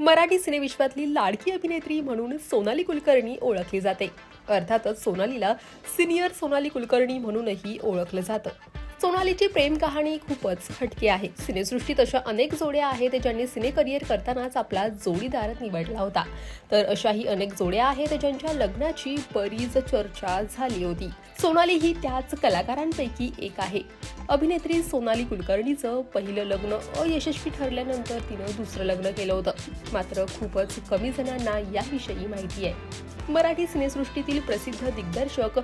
मराठी सिनेविश्वातली लाडकी अभिनेत्री म्हणून सोनाली कुलकर्णी ओळखली जाते. अर्थातच सोनालीला सिनियर सोनाली कुलकर्णी म्हणूनही ओळखलं जातं. सोनालीची प्रेम कहाणी खूपच खटकी आहे. सिनेसृष्टीत अशा अनेक जोड्या आहेत ज्यांनी सिने करिअर करतानाच आपला जोडीदार निवडला होता. तर अशाही अनेक जोड्या आहेत ज्यांच्या लग्नाची बरीच चर्चा झाली होती. सोनाली ही त्याच कलाकारांपैकी एक आहे. अभिनेत्री सोनाली कुलकर्णीचं पहिलं लग्न अयशस्वी ठरल्यानंतर तिनं दुसरं लग्न केलं होतं. मात्र खूपच कमी जणांना याविषयी माहिती आहे. मराठी सिनेसृष्टीतील प्रसिद्ध दिग्दर्शक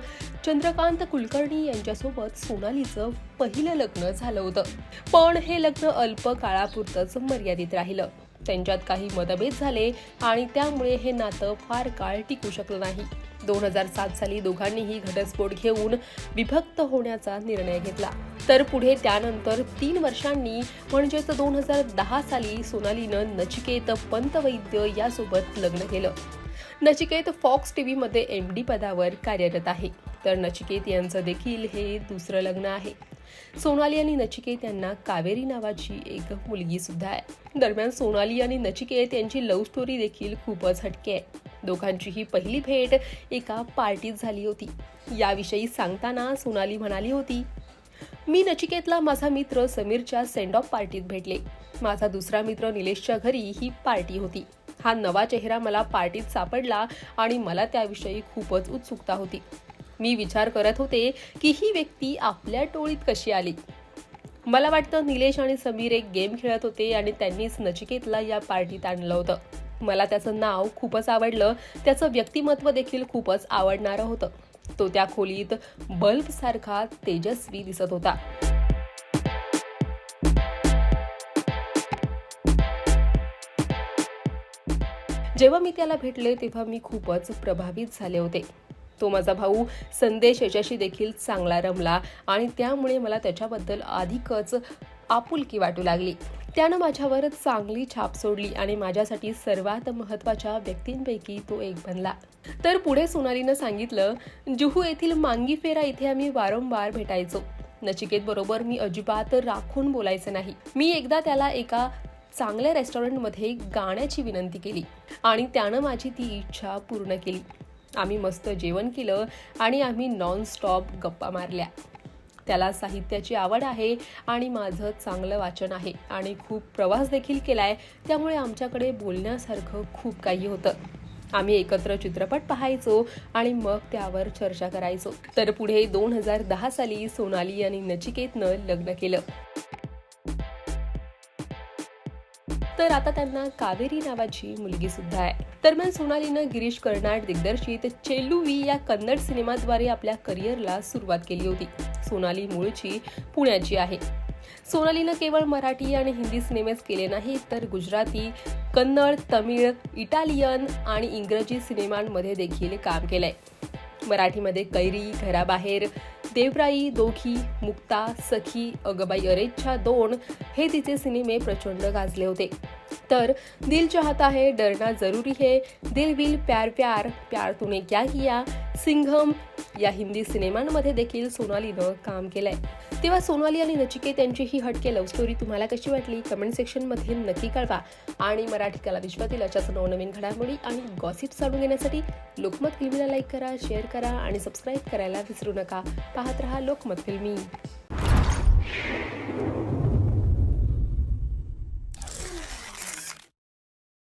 चंद्रकांत कुलकर्णी यांच्यासोबत सोनालीचं पहिलं लग्न झालं होतं. पण हे लग्न अल्प काळापुरतंच मर्यादित राहिलं. त्यांच्यात काही मतभेद झाले आणि त्यामुळे हे नातं फार काळ टिकू शकलं नाही. दोन हजार सात साली दोघांनीही घटस्फोट घेऊन विभक्त होण्याचा निर्णय घेतला. तर पुढे त्यानंतर तीन वर्षांनी म्हणजेच दोन हजार दहा साली सोनालीनं नचिकेत पंतवैद्य यासोबत लग्न केलं. नचिकेत फॉक्स टी व्हीमध्ये एम डी पदावर कार्यरत आहे. तर नचिकेत यांचं देखील हे दुसरं लग्न आहे. सोनाली आणि नचिकेत यांना कावेरी नावाची एक मुलगी सुद्धा आहे. दरम्यान सोनाली आणि नचिकेत यांची लव्ह स्टोरी देखील खूपच हटके आहे. दोघांची ही पहिली भेट एका पार्टीत झाली होती. याविषयी सांगताना सोनाली म्हणाली होती मी नचिकेतला माझा मित्र समीरच्या सेंड ऑफ पार्टीत भेटले. माझा दुसरा मित्र निलेशच्या घरी ही पार्टी होती. हा नवा चेहरा मला पार्टीत सापडला आणि मला त्याविषयी खूपच उत्सुकता होती. मी विचार करत होते की ही व्यक्ती आपल्या टोळीत कशी आली. मला वाटतं निलेश आणि समीर एक गेम खेळत होते आणि त्यांनीच नचिकेतला या पार्टीत आणलं होतं. मला त्याचं नाव खूपच आवडलं. त्याचं व्यक्तिमत्व देखील खूपच आवडणारं होतं. तो त्या खोलीत बल्ब सारखा तेजस्वी दिसत होता. जेव्हा मी त्याला भेटले तेव्हा मी खूपच प्रभावित झाले होते. तो माझा भाऊ संदेश याच्याशी देखील चांगला रमला आणि त्यामुळे मला त्याच्याबद्दल अधिकच आपुलकी वाटू लागली. त्यानं माझ्यावर चांगली छाप सोडली आणि माझ्यासाठी सर्वात महत्त्वाच्या व्यक्तींपैकी तो एक बनला. तर पुढे सोनालीनं सांगितलं जुहू येथील मांगीफेरा इथे आम्ही वारंवार भेटायचो. नचिकेत बरोबर मी अजिबात राखून बोलायचं नाही. मी एकदा त्याला एका चांगल्या रेस्टॉरंटमध्ये गाण्याची विनंती केली आणि त्यानं माझी ती इच्छा पूर्ण केली. आम्ही मस्त जेवण केलं आणि आम्ही नॉन स्टॉप गप्पा मारल्या. त्याला साहित्याची आवड आहे आणि माझं चांगलं वाचन आहे आणि खूप प्रवास देखील केलाय. त्यामुळे आमच्याकडे बोलण्यासारखं खूप काही होतं. आम्ही एकत्र चित्रपट पाहायचो आणि मग त्यावर चर्चा करायचो. तर पुढे दोन हजार दहा साली सोनाली आणि नचिकेतनं लग्न केलं. तर आता त्यांना कावेरी नावाची मुलगी सुद्धा आहे. दरम्यान सोनालीनं गिरीश कर्नाड दिग्दर्शित चेल्लुवी या कन्नड सिनेमाद्वारे आपल्या करिअरला सुरुवात केली होती. सोनाली मूळची पुण्याची आहे. सोनालीनं केवळ मराठी आणि हिंदी सिनेमेच केले नाही तर गुजराती कन्नड तमिळ इटालियन आणि इंग्रजी सिनेमांमध्ये देखील काम केलंय. मराठीमध्ये कैरी घराबाहेर देवराई दोघी मुक्ता सखी अगबाई अरेच्छा दोन हे तिचे सिनेमे प्रचंड गाजले होते. तर दिल चाहता है डरना जरूरी है दिल विल प्यार प्यार प्यार तुने क्या किया? सिंघम या हिंदी सिनेमांमध्ये देखील सोनालीनं काम केलंय. तेव्हा सोनाली आणि नचिकेत यांची ही हटके लव्ह स्टोरी तुम्हाला कशी वाटली? कमेंट सेक्शनमध्ये नक्की कळवा. आणि मराठी कला विश्वातील अशाच नवनवीन घडामोडी आणि गॉसिप जाणून घेण्यासाठी लोकमत फिल्मीला लाईक करा शेअर करा आणि सबस्क्राईब करायला विसरू नका. पाहत रहा लोकमत फिल्मी.